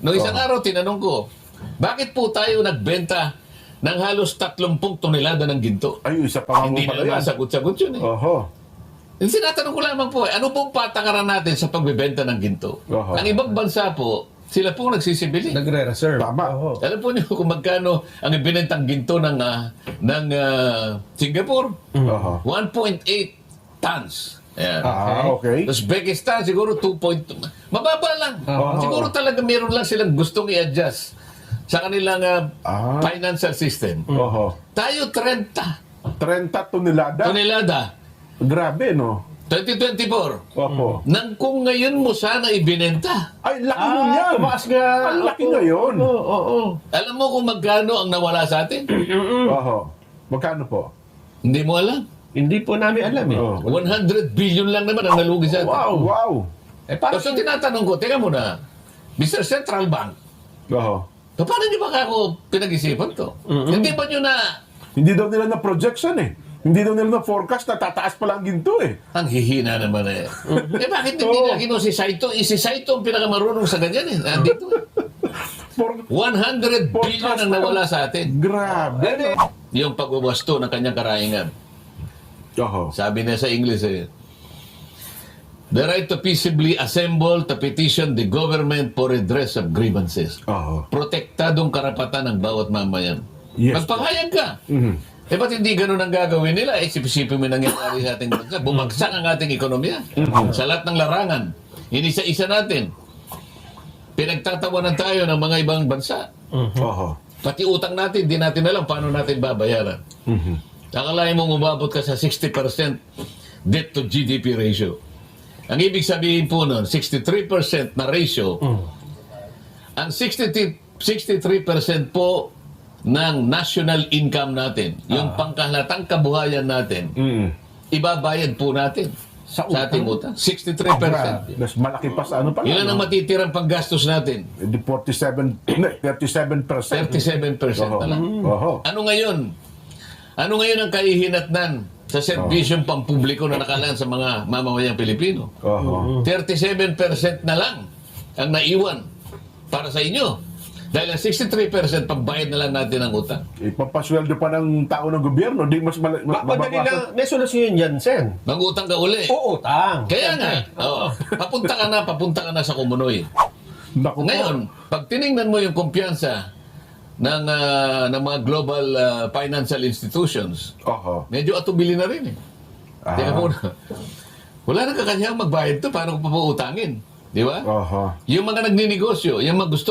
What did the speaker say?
No isang Oo. araw, tinanong ko, bakit po tayo nagbenta ng halos 30 tonelada ng ginto? Ay, isa pa Hindi pala na yan. sagot-sagot yun eh. Oho. Yung Sinatanong ko lamang po, eh, ano pong patakaran natin sa pagbebenta ng ginto? Oho. Ang ibang bansa po, sila po nagsisibili. Nagre-reserve. Tama. Oo. Alam po niyo kung magkano ang ibinentang ginto ng, ah, ng ah, Singapore? Oho. 1.8 tons. Ayan. Ah, okay. Uzbekistan siguro 2.2. Mababa lang. Oo. Siguro talaga meron lang silang gustong i-adjust sa kanilang ah, Ah. financial system. Oho. Tayo 30 30 tonelada. tonelada Grabe, no? 2024. Opo. Nang kung ngayon mo sana ibinenta. Ay, laki Ah, nun yan. tumaas nga. Ang laki Oo, ngayon. Oo, oo, oo. Alam mo kung magkano ang nawala sa atin? Oho. Magkano po? Hindi mo alam. Hindi po namin alam eh. Oh. 100 billion lang naman ang nalugi sa atin. Wow. Wow. Eh, parang So tinatanong ko, teka muna, Mr. Central Bank, Oho. paano niyo ba ako pinag-isipan to? Hindi ba niyo na Hindi daw nila na projection eh. Hindi daw nila na forecast na tataas pa lang ginto eh. Ang hihina naman eh. eh bakit hindi Oo. na kinuha si Saito? Eh, si Saito ang pinakamarunong sa ganyan eh. Nandito eh. For, 100 billion ang nawala sa atin. grabe. Yung pagwawasto ng kanyang karaingan. Oho. Sabi niya sa English eh, The right to peaceably assemble to petition the government for redress of grievances. Oho. Protektadong karapatan ng bawat mamayan. Yes. Magpahayag ka. Mhm. Eh, ba't hindi ganun ang gagawin nila? Eh, isip-isipin mo yung nangyayari sa ating bansa. Bumagsak ang ating ekonomiya. Sa lahat ng larangan. Inisa-isa natin. Pinagtatawanan tayo ng mga ibang bansa. Oho. Pati utang natin, di natin alam paano natin babayaran. Mhm. Akalain mo umabot ka sa 60% debt to GDP ratio. Ang ibig sabihin po nun, 63% na ratio, ang 63, 63% po ng national income natin, yung pangkahalatang kabuhayan natin, Mhm. ibabayad po natin sa, Sa ating utang. 63%. Grabe. Mas malaki pa sa ano pa Ilan ang matitirang panggastos natin? Eh, di 47, hindi, 37%. 37% na lang. Oho. Ano ngayon? Ano ngayon ang kahihinatnan sa serbisyong pampubliko na nakalaan sa mga mamamayang Pilipino? Oho. 37% na lang ang naiwan para sa inyo. Dahil ang 63% pagbayad na lang natin ng utang. Ipapasweldo pa ng tao ng gobyerno, di mas, mal- mas mababasan. lang. May solusyon yan, Sen. Mag-utang ka uli. Oo, utang. Kaya nga, oo. papunta ka na, papunta ka na sa kumunoy. Naku po. Ngayon, pag tiningnan mo yung kumpiyansa ng, ah, ng mga global ah, financial institutions, Oho. medyo atubili na rin eh. Ah. Teka muna. Wala nang kakanyang magbayad to, paano ko pa utangin? Di ba? Oho. Yung mga nagninegosyo, yung mga gusto